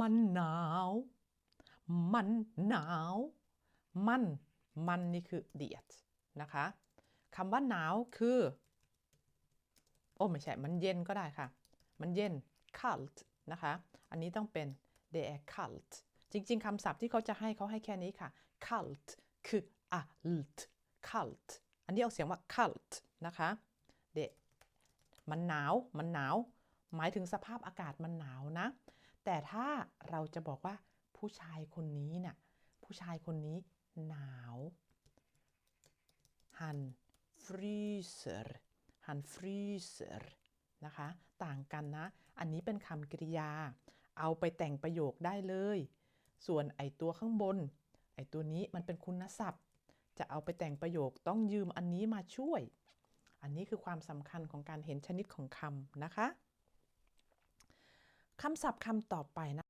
มันหนาว มันหนาว มัน มันนี่คือ det นะคะคำว่าหนาวคือ โอ้ไม่ใช่ มันเย็นก็ได้ค่ะ มันเย็น kallt นะคะ อันนี้ต้องเป็น det är kallt จริง ๆคำศัพท์ที่เขาจะให้เขาให้แค่นี้ค่ะ kallt คือ alt kallt อันนี้ออกเสียงว่า kallt นะคะ det มันหนาว มันหนาว หมายถึงสภาพอากาศมันหนาวนะ แต่ถ้าเราจะบอกว่าผู้ชายคนนี้น่ะผู้ชายคนนี้หนาว han fryser han fryser นะคะ ต่างกันนะ อันนี้เป็นคำกริยา เอาไปแต่งประโยคได้เลย ส่วนไอตัวข้างบน ไอตัวนี้มันเป็นคุณศัพท์ จะเอาไปแต่งประโยคต้องยืมอันนี้มาช่วย อันนี้คือความสำคัญของการเห็นชนิดของคำนะคะ คำศัพท์คำต่อไปนะ